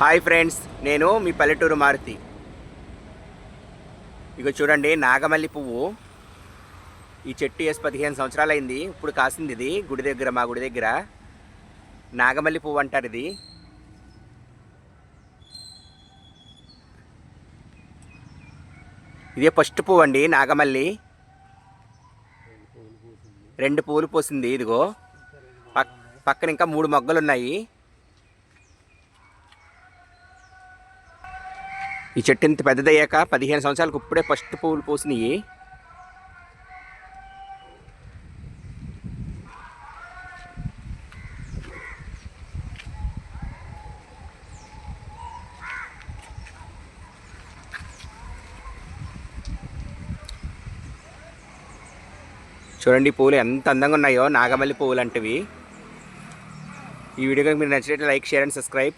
Hi friends నేను మీ పల్లెటూరు మారుతి. ఇక చూడండి నాగమల్లి పువ్వు. ఈ చెట్టు వేసి పదిహేను సంవత్సరాలు అయింది ఇప్పుడు కాసింది ఇది గుడి దగ్గర మా గుడి దగ్గర. నాగమల్లి పువ్వు అంటారు ఇది. ఇదే ఫస్ట్ పువ్వు అండి నాగమల్లి. రెండు పువ్వులు పోసింది ఇదిగో. పక్కన ఇంకా మూడు మొగ్గలు ఉన్నాయి ఈ చెట్టు ఇంత పెద్దదయ్యాక పదిహేను సంవత్సరాలకు ఇప్పుడే ఫస్ట్ పువ్వులు పూసినాయి. చూడండి ఈ పువ్వులు ఎంత అందంగా ఉన్నాయో నాగమల్లి పువ్వులు అంటివి. ఈ వీడియో కనుక మీరు నచ్చినట్లయితే లైక్ షేర్ అండ్ సబ్స్క్రైబ్.